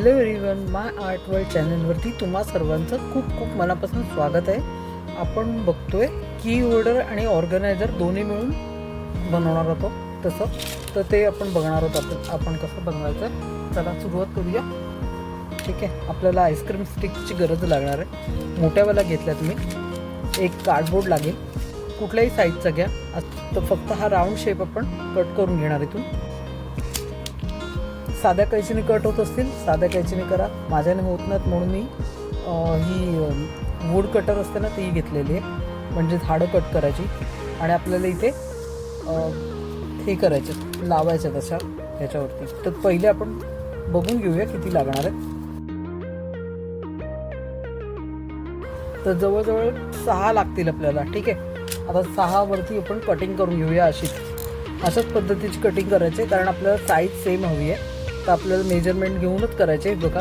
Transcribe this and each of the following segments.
Hello everyone my art world चॅनलवरती तुम्हा सर्वांचं खूप खूप मनापासून स्वागत आहे. आपण बघतोय की होल्डर आणि ऑर्गनायझर दोन्ही मिळून बनवणार होतो तसं. तर ते आपण बघणार आहोत आपण. आपण कसं बनवायचं आहे चला सुरुवात करूया. ठीक आहे आपल्याला आईस्क्रीम स्टिकची गरज लागणार आहे. मोठ्यावाला घेतल्या तुम्ही. एक कार्डबोर्ड लागेल. कुठल्याही साईजचा घ्या. तर फक्त हा राऊंड शेप आपण कट करून घेणार इथून. साध्या कैचीने कट होत असतील साध्या कैचीने करा. माझ्याने होत नाहीत म्हणून मी ही वूड कटर असते ना ती घेतलेली आहे. म्हणजे झाडं कट करायची. आणि आपल्याला इथे हे करायचे लावायचं तशा ह्याच्यावरती. तर पहिले आपण बघून घेऊया किती लागणार आहे तर जवळजवळ सहा लागतील आपल्याला ठीक आहे? आता सहावरती आपण कटिंग करून घेऊया अशीच अशाच पद्धतीची कटिंग करायची आहे, कारण आपल्याला साईज सेम हवी आहे. तर आपल्याला मेजरमेंट घेऊनच करायचे आहे बघा.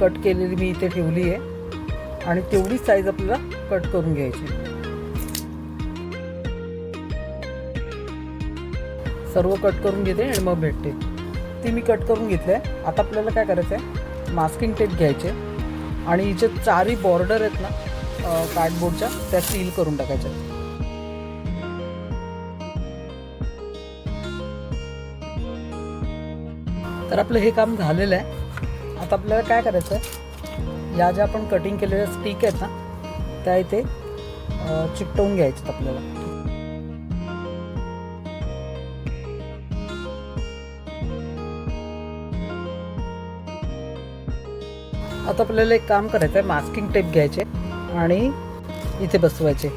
कट केलेली मी इथे ठेवली आहे. आणि तेवढीच साईज आपल्याला कट करून घ्यायची सर्व कट करून घेते आणि मग भेटते. ती मी कट करून घेतलं आहे. आता आपल्याला काय करायचं आहे मास्किंग टेप घ्यायचे. आणि जे चारही बॉर्डर आहेत ना कार्डबोर्डच्या त्या सील करून टाकायच्या तर आपलं हे काम झालेलं आहे. आता आपल्याला काय करायचं आहे या ज्या आपण कटिंग केलेल्या स्टिक आहेत ना त्या इथे चिकटवून घ्यायच्यात आपल्याला. आता आपल्याला एक काम करायचं आहे मास्किंग टेप घ्यायचे आणि इथे बसवायचे.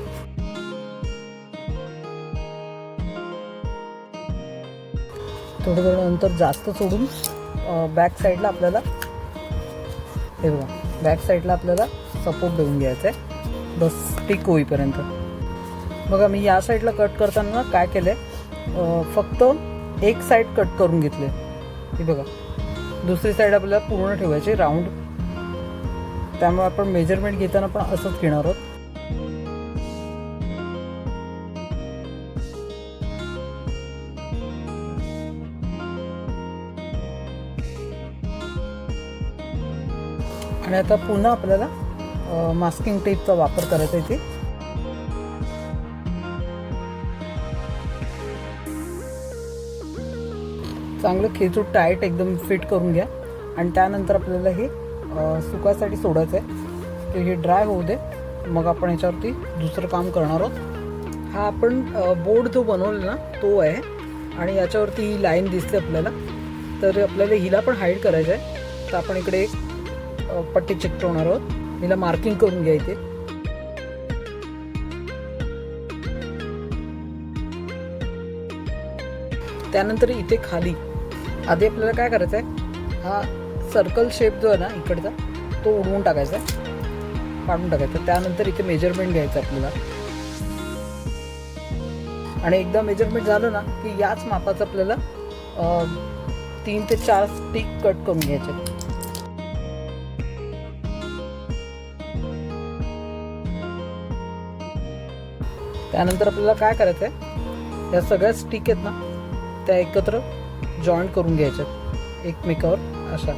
थोडं थोडं नंतर जास्त सोडून बॅक साईडला आपल्याला हे बघा बॅक साईडला आपल्याला सपोर्ट देऊन घ्यायचा आहे बस स्टिक होईपर्यंत. बघा मी या साईडला कट करताना काय केलं आहे फक्त एक साईड कट करून घेतले हे बघा दुसरी साईड आपल्याला पूर्ण ठेवायची राऊंड त्यामुळे आपण मेजरमेंट घेताना पण असंच घेणार आहोत. आणि आता पुन्हा आपल्याला मास्किंग टेपचा वापर करायचा इथे. चांगलं खेचू टाईट एकदम फिट करून घ्या. आणि त्यानंतर आपल्याला हे अ, सुकायसाठी सोडायचं आहे की हे ड्राय होऊ दे. मग आपण याच्यावरती दुसरं काम करणार आहोत. हा आपण बोर्ड जो बनवला ना तो आहे. आणि याच्यावरती ही लाईन दिसते आपल्याला. तर आपल्याला हिला पण हाईड करायचं आहे तर आपण इकडे एक पट्टी चिकटवणार आहोत. हिला मार्किंग करून घ्यायचे इथे. त्यानंतर इथे खाली. आधी आपल्याला काय करायचं आहे हा सर्कल शेप जो आहे ना इकडचा तो उडवून टाकायचा. आहे काढून टाकायचा. त्यानंतर इथे मेजरमेंट घ्यायचं आपल्याला. आणि एकदा मेजरमेंट झालं ना की याच मापाचं आपल्याला तीन ते चार स्टिक कट करून घ्यायचे. त्यानंतर आपल्याला काय करायचं आहे या सगळ्या स्टिक आहेत ना त्या एकत्र जॉईंट करून घ्यायच्यात एकमेकावर अशा.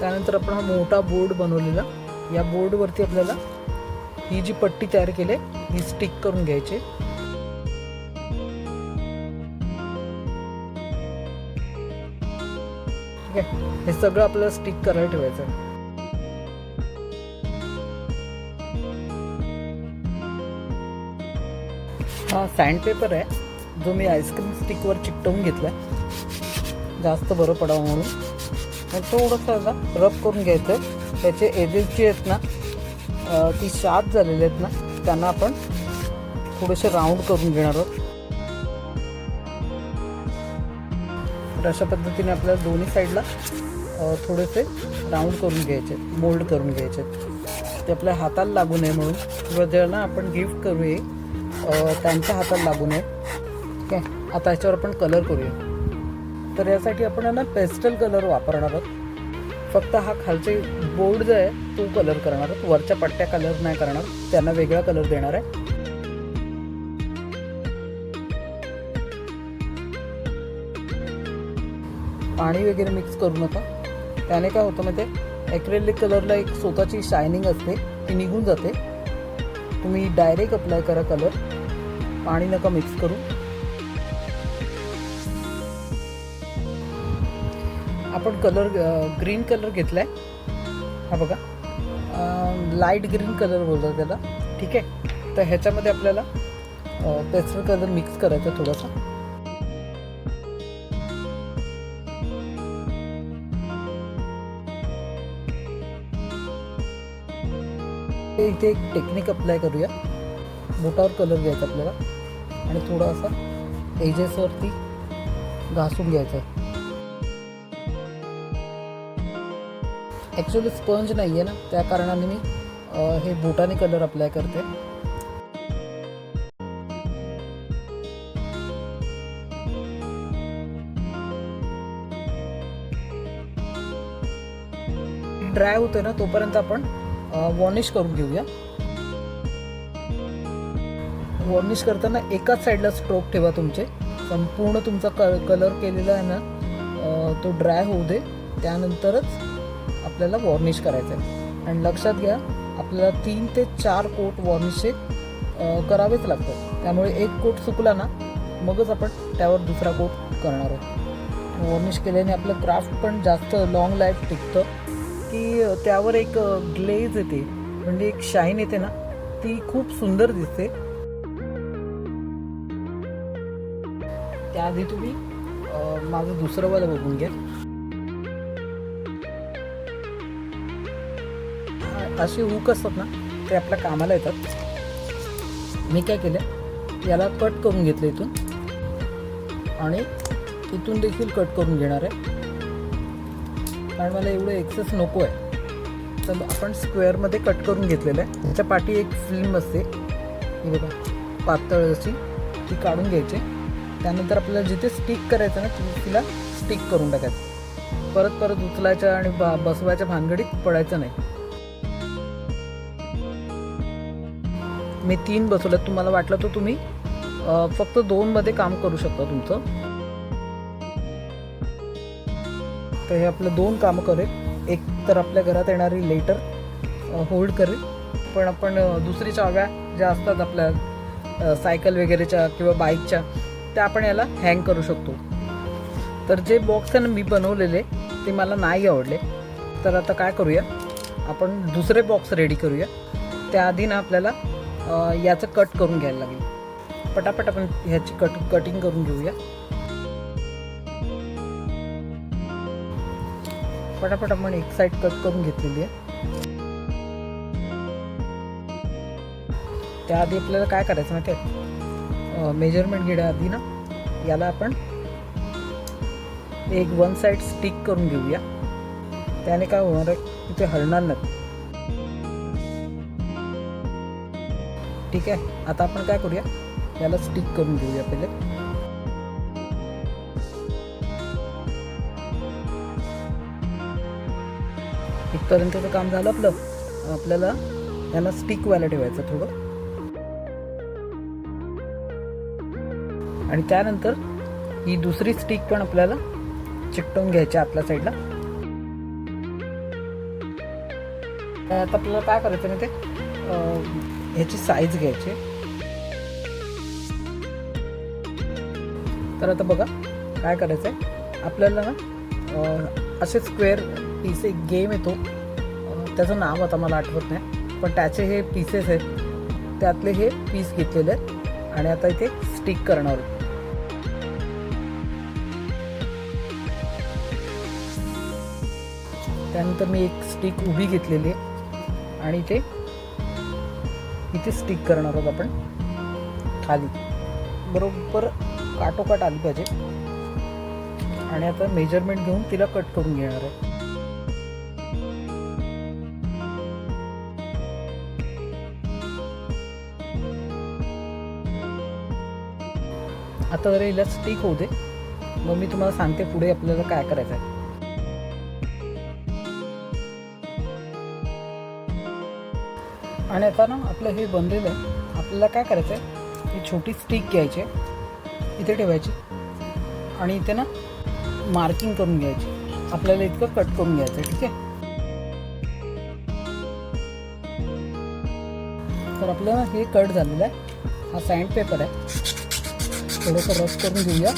त्यानंतर आपण हा मोठा बोर्ड बनवलेला या बोर्डवरती आपल्याला ही जी पट्टी तयार केली आहे, ही स्टिक करून घ्यायची. ठीक आहे हे सगळं आपल्याला स्टिक करायला ठेवायचं आहे. हा सँडपेपर आहे. जो मी आईस्क्रीम स्टिकवर चिकटवून घेतला जास्त बरं पडावं म्हणून. थोडंसं आता रब करून घ्यायचं त्याचे एजेस जे आहेत ना ती शार्प झालेले आहेत ना त्यांना आपण थोडेसे राऊंड करून घेणार आहोत. तर अशा पद्धतीने आपल्याला दोन्ही साईडला थोडेसे राऊंड करून घ्यायचे मोल्ड करून घ्यायचे. ते आपल्या हाताला लागू नये म्हणून. किंवा ज्यांना आपण गिफ्ट करूये. त्यांच्या हाताला लागू नये. ठीक आहे? आता याच्यावर आपण कलर करूया. तर यासाठी आपण आहे ना पेस्टल कलर वापरणार आहोत. फक्त हा खालचे बोर्ड जो आहे तो कलर करणार आहोत. वरच्या पट्ट्या कलर नाही करणार. त्यांना वेगळा कलर देणार आहे. पाणी वगैरे मिक्स करू नका. त्याने काय होतं माहिती ॲक्रेलिक कलरला एक स्वतःची शायनिंग असते. ती निघून जाते. तुम्ही डायरेक्ट अप्लाय करा कलर पाणी नका मिक्स करू. आपण कलर ग्रीन कलर घेतला आहे हा बघा. लाइट ग्रीन कलर बोलतात त्याला. ठीक आहे? तर ह्याच्यामध्ये आपल्याला पेस्टल कलर मिक्स करायचा थोडासा. इथे एक टेक्निक अप्लाय करूया. बोटावर कलर घ्यायचा आपल्याला. आणि थोडा असा एजेसवरती घासून घ्यायचा. आहे ॲक्च्युली स्पंज नाही आहे ना त्या कारणाने मी हे बोटाने कलर अप्लाय करते. ड्राय होते ना तोपर्यंत आपण वॉर्निश करून घेऊया. वॉर्निश करताना एकाच साईडला स्ट्रोक ठेवा तुमचे. संपूर्ण तुमचा क कलर केलेला आहे ना तो ड्राय होऊ दे. त्यानंतरच आपल्याला वॉर्निश करायचं आहे. आणि लक्षात घ्या आपल्याला तीन ते चार कोट वॉर्निशे करावेच लागतात. त्यामुळे एक कोट सुकला ना मगच आपण त्यावर दुसरा कोट करणार आहोत. वॉर्निश केल्याने आपलं क्राफ्ट पण जास्त लॉंग लाईफ टिकतं. ती त्यावर एक ग्लेज येते. म्हणजे एक शाईन येते ना ती खूप सुंदर दिसते. त्याआधी तुम्ही माझं दुसरं वाला बघून घ्या. असे हुक असतात ना ते आपल्या कामाला येतात. मी काय केलं याला कट करून घेतलं इथून. आणि इथून देखील कट करून घेणार आहे. कारण मला एवढं एक्सेस नको आहे तर आपण स्क्वेअरमध्ये कट करून घेतलेलं आहे. त्याच्या पाठी एक फिल्म असते. ही बघा पातळ अशी. ती काढून घ्यायची. त्यानंतर आपल्याला जिथे स्टिक करायचं ना तिथे तिला स्टिक करून टाकायचं. परत परत उचलायच्या आणि बा बसवायच्या भानगडीत पडायचं नाही. मी तीन बसवल्यात. तुम्हाला वाटलं तर तुम्ही फक्त दोनमध्ये काम करू शकता तुमचं. तर हे आपलं दोन कामं करेल. एक तर आपल्या घरात येणारी लेटर होल्ड करेल. पण आपण दुसरी चाव्या ज्या असतात आपल्या सायकल वगैरेच्या किंवा बाईकच्या त्या आपण याला हँग करू शकतो. तर जे बॉक्स आहे ना मी बनवलेले ते मला नाही आवडले. तर आता काय करूया? आपण दुसरे बॉक्स रेडी करूया. त्याआधी ना आपल्याला याचं कट करून घ्यायला लागेल. पटापट आपण ह्याची कट कटिंग करून घेऊया. पटापट आपण एक साईड कट करून घेतलेली आहे. त्याआधी आपल्याला काय करायचं माहिती आहे? मेजरमेंट घेण्याआधी ना याला आपण एक वन साईड स्टिक करून घेऊया. त्याने काय होणार आहे? तिथे हलणार नाही. ठीक आहे? आता आपण काय करूया? याला स्टिक करून घेऊया पहिले. इथपर्यंतचं काम झालं आपलं. आपल्याला याला स्टिक व्हायला ठेवायचं थोडं. आणि त्यानंतर ही दुसरी स्टिक पण आपल्याला चिकटवून घ्यायची आतल्या साईडला आता आपल्याला काय करायचं ना ते ह्याची साईज घ्यायची तर आता बघा काय करायचं आहे आपल्याला ना असे स्क्वेअर पीस एक गेम येतो. त्याचं नाव आता मला आठवत नाही पण त्याचे हे पीसेस आहेत त्यातले हे पीस घेतलेले आहेत आणि आता इथे स्टिक करणार आहोत त्यानंतर मी एक स्टिक उभी घेतलेली आहे आणि ते इथे स्टिक करणार आहोत आपण खाली. बरोबर काटोकाट आली पाहिजे. आणि आता मेजरमेंट घेऊन तिला कट करून घेणार आहे. आता जरा हिला स्टिक होऊ दे. मग मी तुम्हाला सांगते पुढे आपल्याला काय करायचं आहे आणि आता ना आपलं हे बनलेलं आहे. आपल्याला काय करायचं आहे ही छोटी स्टिक घ्यायची आहे. इथे ठेवायची. आणि इथे ना मार्किंग करून घ्यायची. आपल्याला इतकं कट करून घ्यायचं आहे ठीक आहे? तर आपलं हे कट झालेलं आहे. हा सँड पेपर आहे. थोडंसं रस करून घेऊया.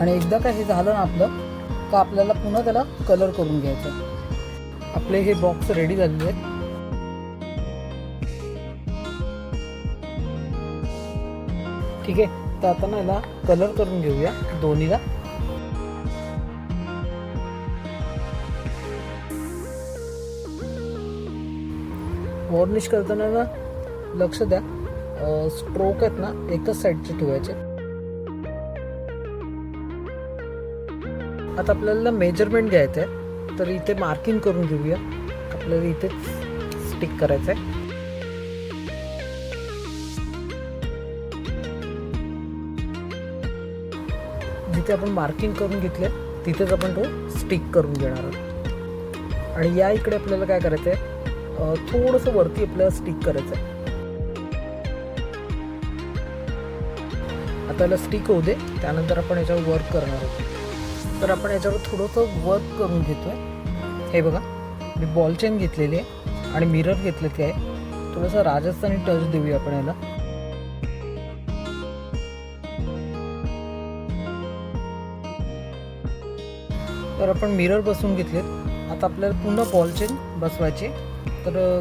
आणि एकदा का हे झालं ना आपलं का आपल्याला पुन्हा त्याला कलर करून घ्यायचं आपले हे बॉक्स रेडी झालेले आहेत. ठीक आहे तर आता ना याला कलर करून घेऊया दोन्हीला. वॉर्निश करताना ना लक्ष द्या. स्ट्रोक आहेत ना एकच साईडचे ठेवायचे. आता आपल्याला मेजरमेंट घ्यायचं आहे तर इथे मार्किंग करून घेऊया. आपल्याला इथे स्टिक करायचं आहे जिथे आपण मार्किंग करून घेतले तिथेच आपण तो स्टिक करून घेणार आहोत. आणि या इकडे आपल्याला काय करायचं आहे थोडंसं वरती आपल्याला स्टिक करायचं आहे आता स्टिक होऊ दे त्यानंतर आपण याच्यावर वर्क करणार आहोत. तर आपण याच्यावर थोडंसं वर्क करून घेतोय. हे बघा मी बॉल चेन घेतलेली आहे आणि मिरर घेतलेली आहे. थोडंसं राजस्थानी टच देऊया आपण याला. तर आपण मिरर बसवून घेतलेत. आता आपल्याला पुन्हा बॉल चेन बसवायचे तर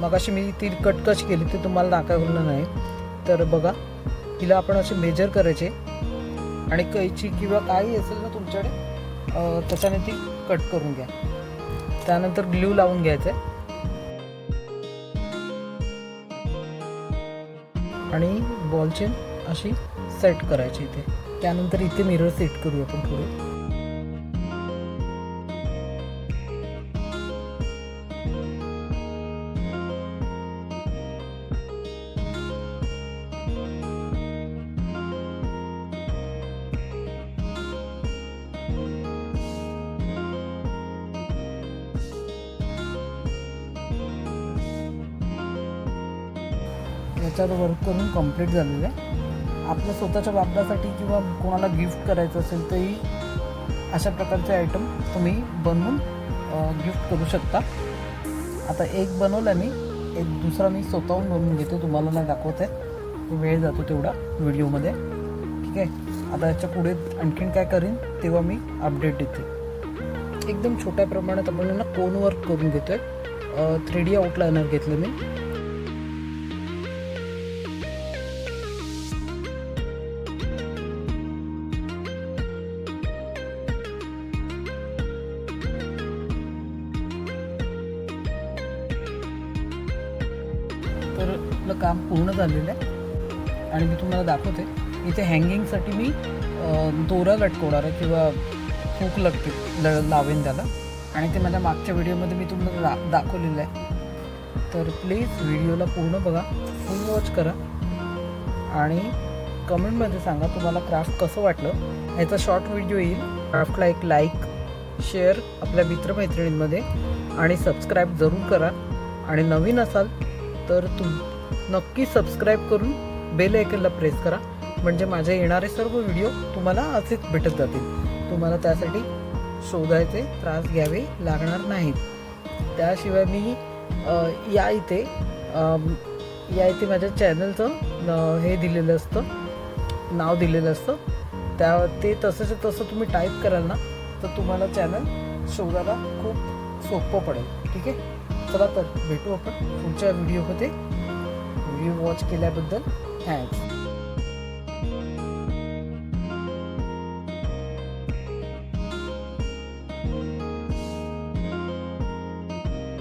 मगाशी मी ती कटकच केली ती तुम्हाला दाखवलं नाही. तर बघा तिला आपण असे मेजर करायचे. आणि कैची किंवा काही असेल ना तुमच्याकडे त्याच्याने ती कट करून घ्या. त्यानंतर ग्ल्यू लावून घ्यायचं आहे आणि बॉल चेन अशी सेट करायची इथे. त्यानंतर इथे मिरर सेट करू आपण थोडे याच्यावर वर्क करून कंप्लीट झालेलं आहे. आपल्या स्वतःच्या वापरासाठी किंवा कोणाला गिफ्ट करायचं असेल तरी अशा प्रकारचे आयटम तुम्ही बनवून गिफ्ट करू शकता. आता एक बनवला मी एक दुसरा मी स्वतःहून बनवून घेतो तुम्हाला नाही दाखवत आहे. वेळ जातो तेवढा व्हिडिओमध्ये. ठीक आहे? आता याच्यापुढे आणखीन काय करीन तेव्हा मी अपडेट देते. एकदम छोट्या प्रमाणात आपण ना कोन वर्क करून घेतो आहे थ्री डी आउटलायनर घेतलं मी. आपलं काम पूर्ण झालेलं आहे. आणि मी तुम्हाला दाखवते. इथे हँगिंगसाठी मी दोरा लटकवणार आहे किंवा फूक लटके ल लावेन त्याला. आणि ते माझ्या मागच्या व्हिडिओमध्ये मी तुम्हाला दा दाखवलेलं आहे. तर प्लीज व्हिडिओला पूर्ण बघा. फुल वॉच करा. आणि कमेंटमध्ये सांगा तुम्हाला क्राफ्ट कसं वाटलं. ह्याचा शॉर्ट व्हिडिओ येईल. क्राफ्टला एक लाईक शेअर आपल्या मित्रमैत्रिणींमध्ये. आणि सबस्क्राईब जरूर करा. आणि नवीन असाल तर तुम नक्की सबस्क्राईब करून बेल आयकनला प्रेस करा. म्हणजे माझे येणारे सर्व व्हिडिओ तुम्हाला असेच भेटत जातील. तुम्हाला त्यासाठी शोधायचे त्रास घ्यावे लागणार नाहीत. त्याशिवाय मी या इथे या इथे माझ्या चॅनलचं हे दिलेलं असतं. नाव दिलेलं असतं. त्या ते तसंच्या तसं तुम्ही टाईप कराल ना तर तुम्हाला चॅनल शोधायला खूप सोपं पडेल. ठीक आहे? चला तर भेटू आपण पुढच्या व्हिडिओमध्ये व्हिडिओ वॉच केल्याबद्दल थँक्स